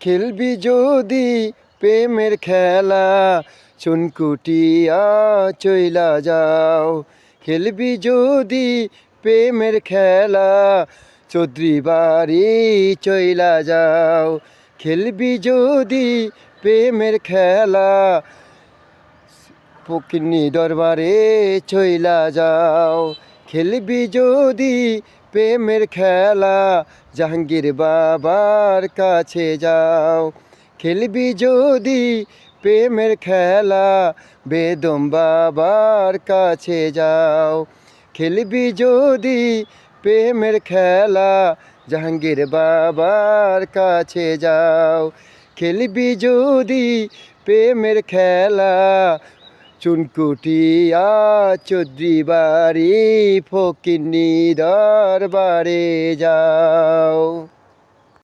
খেলবি যদি প্রেমের খেলা চুনকুটিয়া চইলা যাও। খেলবি যদি প্রেমের খেলা, চৌধুরী বাড়ি চইলা যাও। খেলবি যদি প্রেমের খেলা, ফকিন্নি দরবারে চইলা যাও। খেলবি যদি প্রেমের খেলা জাহাঙ্গীর বাবার কাছে যাও খেলবি যদি প্রেমের খেলা বেদম বাবার কাছে যাও খেলবি যদি প্রেমের খেলা জাহাঙ্গীর বাবার কাছে যাও খেলবি যদি প্রেমের খেলা চুনকুটিয়া চৌধুরী বাড়ি ফকিন্নি দরবারে যাও।